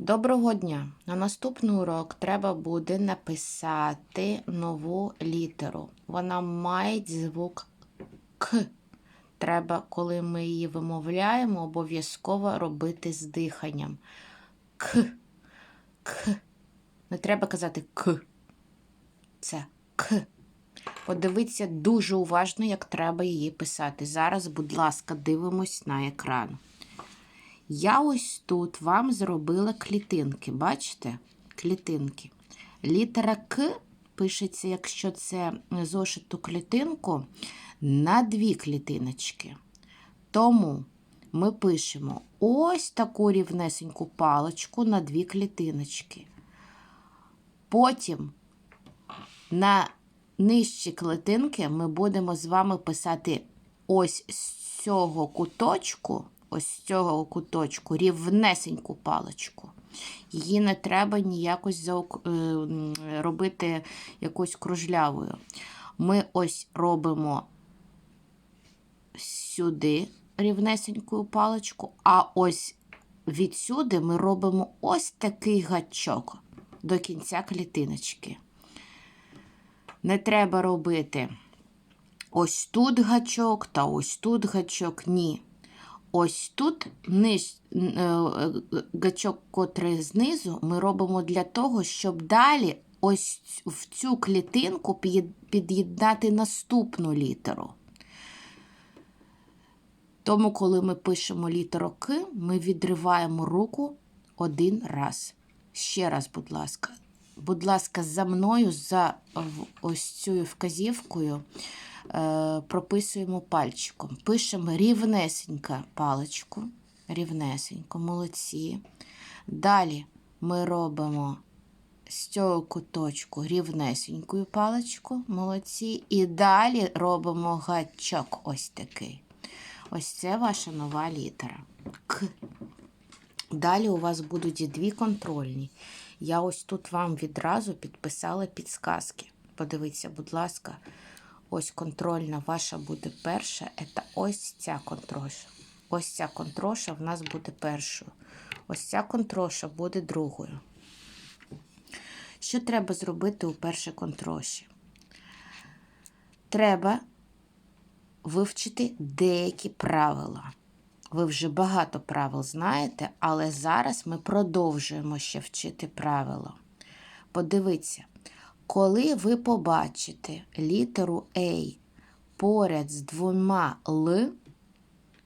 Доброго дня! На наступний урок треба буде написати нову літеру. Вона має звук К. Треба, коли ми її вимовляємо, обов'язково робити з диханням. К. К. Не треба казати К. Це К. Подивіться дуже уважно, як треба її писати. Зараз, будь ласка, дивимось на екран. Я ось тут вам зробила клітинки. Бачите? Клітинки. Літера К пишеться, якщо це зошиту клітинку, на дві клітиночки. Тому ми пишемо ось таку рівнесеньку паличку на дві клітиночки. Потім на нижчі клітинки ми будемо з вами писати ось з цього куточку ось цього куточку рівнесеньку паличку. Її не треба ніякось заук... робити якось кружлявою. Ми ось робимо сюди рівнесеньку паличку, а ось відсюди ми робимо ось такий гачок до кінця клітиночки. Не треба робити ось тут гачок та ось тут гачок, ні. Ось тут ниж, гачок, котрий знизу, ми робимо для того, щоб далі ось в цю клітинку під'єднати наступну літеру. Тому, коли ми пишемо літеру К, ми відриваємо руку один раз. Ще раз, будь ласка. Будь ласка, за мною, за ось цією вказівкою. Прописуємо пальчиком. Пишемо рівнесенько паличку, рівнесенько, молодці. Далі ми робимо з цього куточку рівнесенькою паличку, молодці. І далі робимо гачок ось такий. Ось це ваша нова літера. К. Далі у вас будуть дві контрольні. Я ось тут вам відразу підписала підсказки. Подивіться, будь ласка. Ось контрольна ваша буде перша, це ось ця контроша. Ось ця контроша в нас буде першою. Ось ця контроша буде другою. Що треба зробити у першій контроші? Треба вивчити деякі правила. Ви вже багато правил знаєте, але зараз ми продовжуємо ще вчити правила. Подивіться. Коли ви побачите літеру A поряд з двома Л,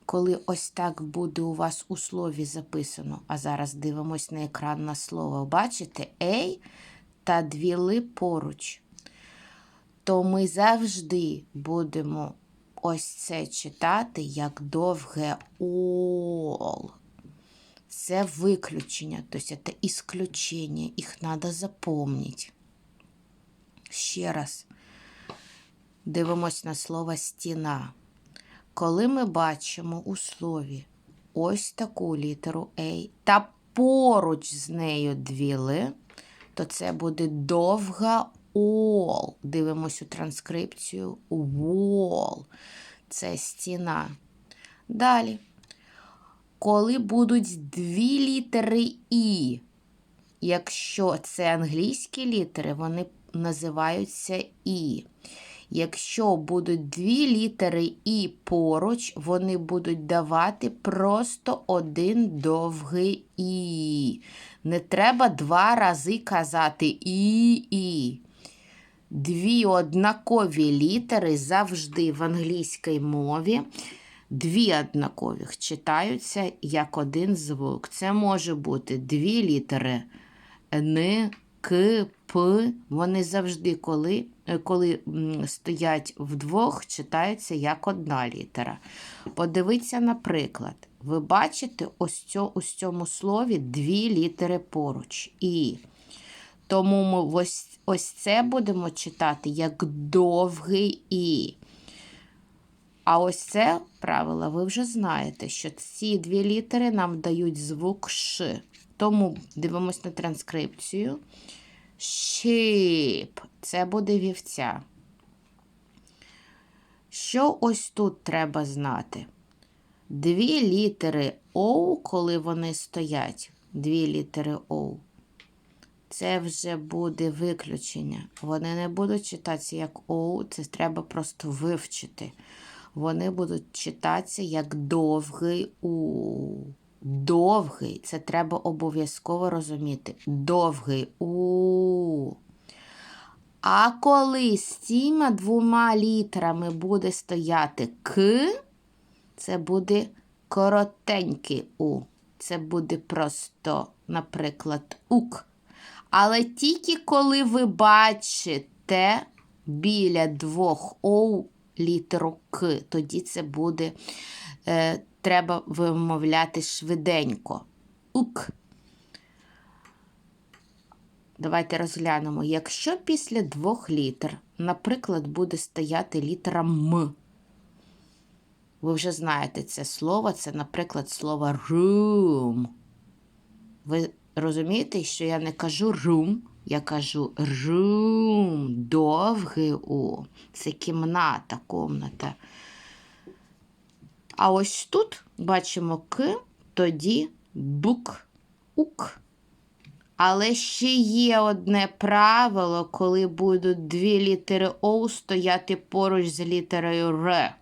коли ось так буде у вас у слові записано, а зараз дивимось на екран на слово, бачите A та дві Ли поруч, то ми завжди будемо ось це читати як довге ОЛ. Це виключення, тобто це ісключення, їх треба запомнити. Ще раз дивимось на слово стіна. Коли ми бачимо у слові ось таку літеру A та поруч з нею дві Л, то це буде довга ол. Дивимось у транскрипцію wall. Це стіна. Далі. Коли будуть дві літери І, якщо це англійські літери, вони називаються І. Якщо будуть дві літери І поруч, вони будуть давати просто один довгий І. Не треба два рази казати І І. Дві однакові літери завжди в англійській мові. Дві однакових читаються як один звук. Це може бути дві літери Н, К, П, вони завжди, коли коли стоять вдвох, читаються як одна літера. Подивіться, наприклад, ви бачите ось цьо, у цьому слові дві літери поруч. І. Тому ми ось, ось це будемо читати як довгий І. А ось це правило ви вже знаєте, що ці дві літери нам дають звук Ш. Тому дивимось на транскрипцію. Sheep. Це буде вівця. Що ось тут треба знати? Дві літери О, коли вони стоять, дві літери О. Це вже буде виключення. Вони не будуть читатися як О, це треба просто вивчити. Вони будуть читатися як довгий У. Довгий. Це треба обов'язково розуміти. Довгий У. А коли з цими двома літерами буде стояти К, це буде коротенький У. Це буде просто, наприклад, ук. Але тільки коли ви бачите біля двох О літеру К, тоді це буде, е, треба вимовляти швиденько. Ук. Давайте розглянемо. Якщо після двох літер, наприклад, буде стояти літера М. Ви вже знаєте це слово, це, наприклад, слово room. Ви розумієте, що я не кажу room, я кажу room, довгий У. Це кімната, комната. А ось тут бачимо К, тоді бук, ук. Але ще є одне правило, коли будуть дві літери О стояти поруч з літерою Р.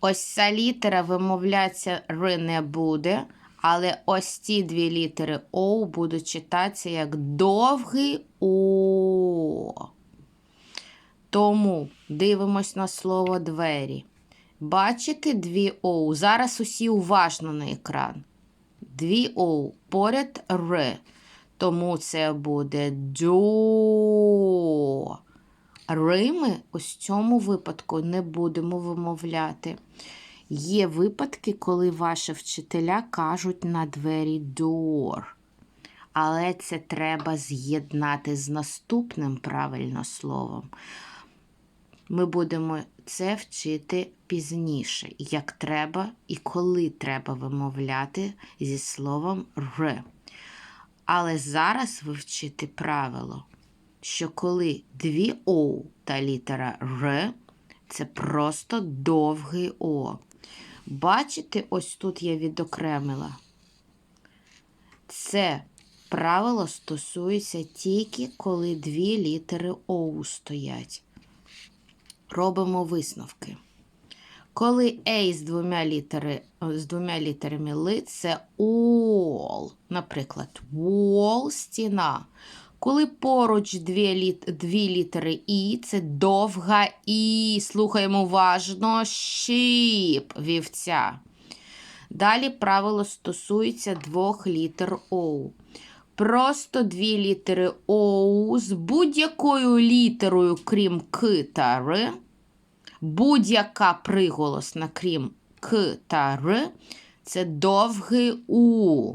Ось ця літера вимовлятися Р не буде, але ось ці дві літери О будуть читатися як довгий О. Тому дивимось на слово двері. Бачите дві О. Зараз усі уважно на екран. Дві О поряд Р. Тому це буде до. Рими ось в цьому випадку не будемо вимовляти. Є випадки, коли ваші вчителя кажуть на двері door. Але це треба з'єднати з наступним правильно словом. Ми будемо це вчити пізніше, як треба і коли треба вимовляти зі словом р. Але зараз вивчити правило, що коли дві О та літера Р, це просто довгий О. Бачите, ось тут я відокремила. Це правило стосується тільки коли дві літери О стоять. Робимо висновки. Коли A з двома, літери, з двома літерами ли, це all. Наприклад, wall – стіна. Коли поруч дві, літ, дві літери І, це довга І. Слухаємо уважно щіп вівця. Далі правило стосується двох літер О. Просто дві літери О з будь-якою літерою, крім К та Р. Будь-яка приголосна, крім К та Р, це довгий У.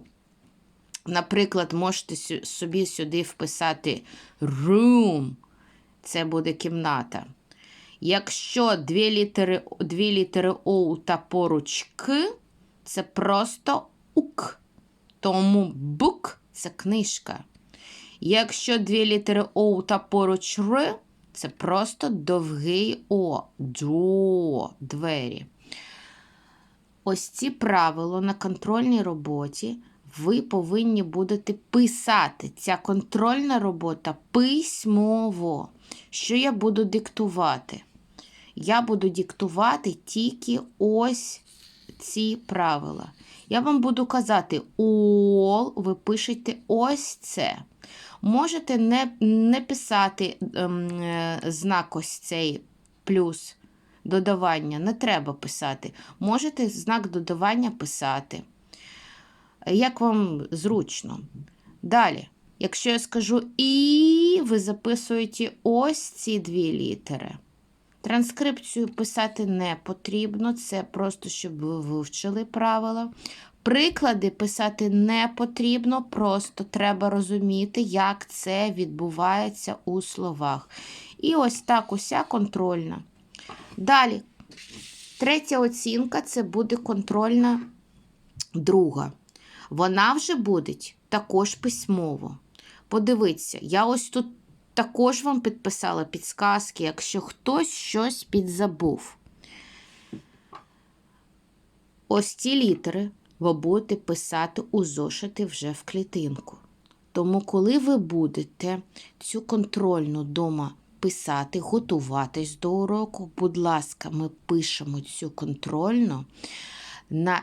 Наприклад, можете собі сюди вписати room, це буде кімната. Якщо дві літери дві літери О та поруч К, це просто ук. Тому бук це книжка. Якщо дві літери О та поруч Р, це просто довгий О, до, двері. Ось ці правила на контрольній роботі ви повинні будете писати. Ця контрольна робота письмово. Що я буду диктувати? Я буду диктувати тільки ось ці правила. Я вам буду казати all, ви пишете ось це. Можете не не писати ем, знак ось цей плюс додавання, не треба писати. Можете знак додавання писати. Як вам зручно. Далі, якщо я скажу І, ви записуєте ось ці дві літери. Транскрипцію писати не потрібно, це просто, щоб ви вивчили правила. Приклади писати не потрібно, просто треба розуміти, як це відбувається у словах. І ось так уся контрольна. Далі, третя оцінка це буде контрольна друга. Вона вже буде також письмово. Подивіться, я ось тут також вам підписала підсказки, якщо хтось щось підзабув. Ось ці літери ви будете писати у зошити вже в клітинку. Тому, коли ви будете цю контрольну дома писати, готуватись до уроку, будь ласка, ми пишемо цю контрольну на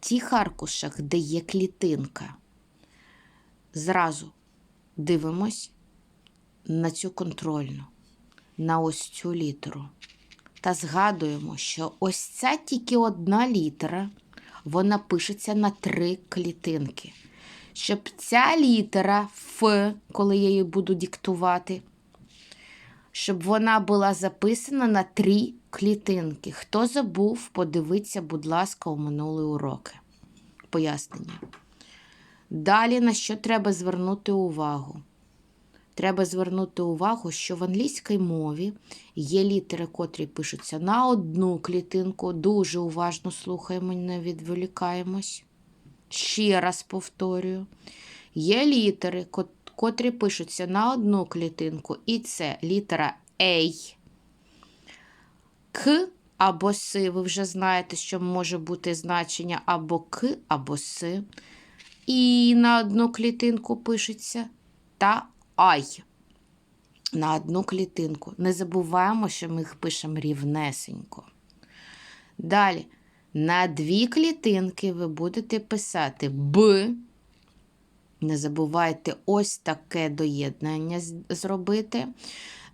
тих аркушах, де є клітинка. Зразу дивимось на цю контрольну, на ось цю літеру. Та згадуємо, що ось ця тільки одна літера, вона пишеться на три клітинки. Щоб ця літера Ф, коли я її буду диктувати, щоб вона була записана на три клітинки. Хто забув, подивіться, будь ласка, у минулі уроки. Пояснення. Далі на що треба звернути увагу? Треба звернути увагу, що в англійській мові є літери, котрі пишуться на одну клітинку. Дуже уважно слухаємо, не відволікаємось. Ще раз повторюю. Є літери, котрі пишуться на одну клітинку, і це літера A, К або С. Ви вже знаєте, що може бути значення або К, або С. І на одну клітинку пишеться та Ай. На одну клітинку. Не забуваємо, що ми їх пишемо рівнесенько. Далі, на дві клітинки ви будете писати Б. Не забувайте ось таке доєднання зробити.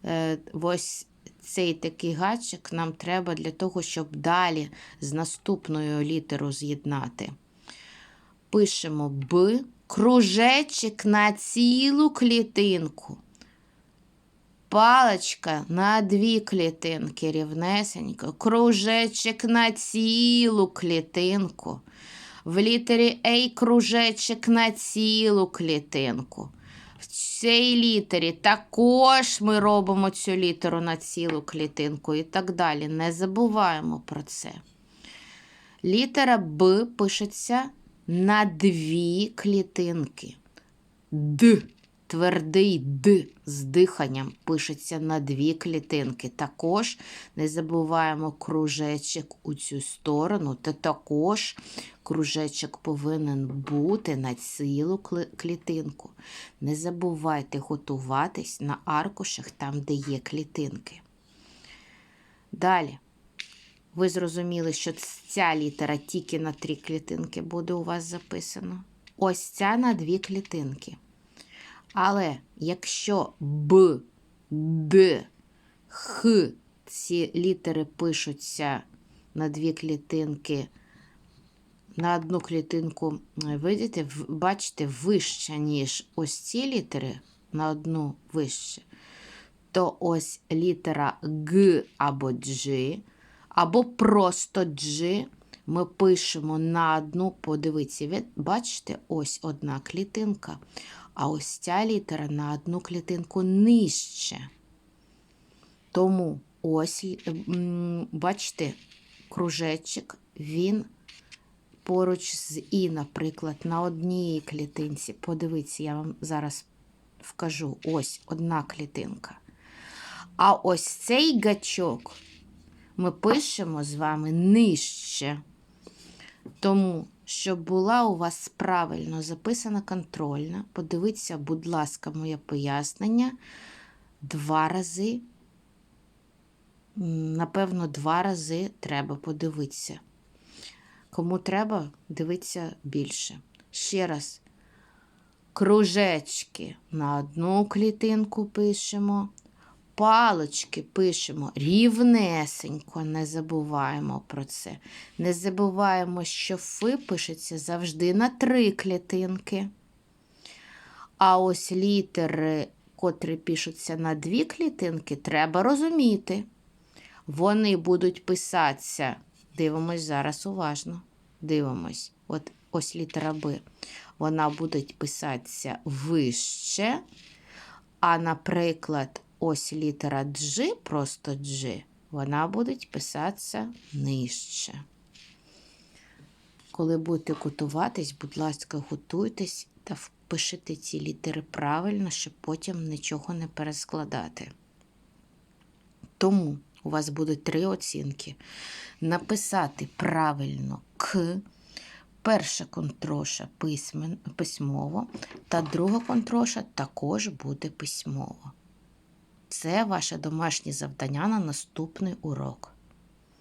Е, ось цей такий гачик нам треба для того, щоб далі з наступною літерою з'єднати. Пишемо Б, кружечок на цілу клітинку. Паличка на дві клітинки рівнесенько, кружечок на цілу клітинку. В літері А кружечок на цілу клітинку. В цій літері також ми робимо цю літеру на цілу клітинку і так далі. Не забуваємо про це. Літера Б пишеться на дві клітинки. Д. Твердий Д з диханням пишеться на дві клітинки. Також не забуваємо кружечок у цю сторону, та також кружечок повинен бути на цілу клітинку. Не забувайте готуватись на аркушах там, де є клітинки. Далі. Ви зрозуміли, що ця літера тільки на три клітинки буде у вас записано. Ось ця на дві клітинки. Але якщо Б, Д, Х, ці літери пишуться на дві клітинки, на одну клітинку, видите, бачите, вище, ніж ось ці літери, на одну вище, то ось літера Г або Дж, або просто G ми пишемо на одну, подивіться, бачите, ось одна клітинка. А ось ця літера на одну клітинку нижче. Тому ось, бачите, кружечок, він поруч з І, наприклад, на одній клітинці. Подивіться, я вам зараз вкажу ось одна клітинка. А ось цей гачок ми пишемо з вами нижче. Тому, щоб була у вас правильно записана контрольна, подивіться, будь ласка, моє пояснення два рази. Напевно, два рази треба подивитися. Кому треба, дивитися більше. Ще раз, кружечки на одну клітинку пишемо, палочки пишемо рівнесенько, не забуваємо про це. Не забуваємо, що фи пишеться завжди на три клітинки. А ось літери, котрі пишуться на дві клітинки, треба розуміти. Вони будуть писатися. Дивимось зараз уважно. Дивимось. От ось літера Б. Вона буде писатися вище. А, наприклад, ось літера G, просто G, вона буде писатися нижче. Коли будете готуватись, будь ласка, готуйтесь та впишите ці літери правильно, щоб потім нічого не перескладати. Тому у вас будуть три оцінки: написати правильно К, Перша контроша письмен, письмово, та друга контроша також буде письмово. Це ваше домашнє завдання на наступний урок.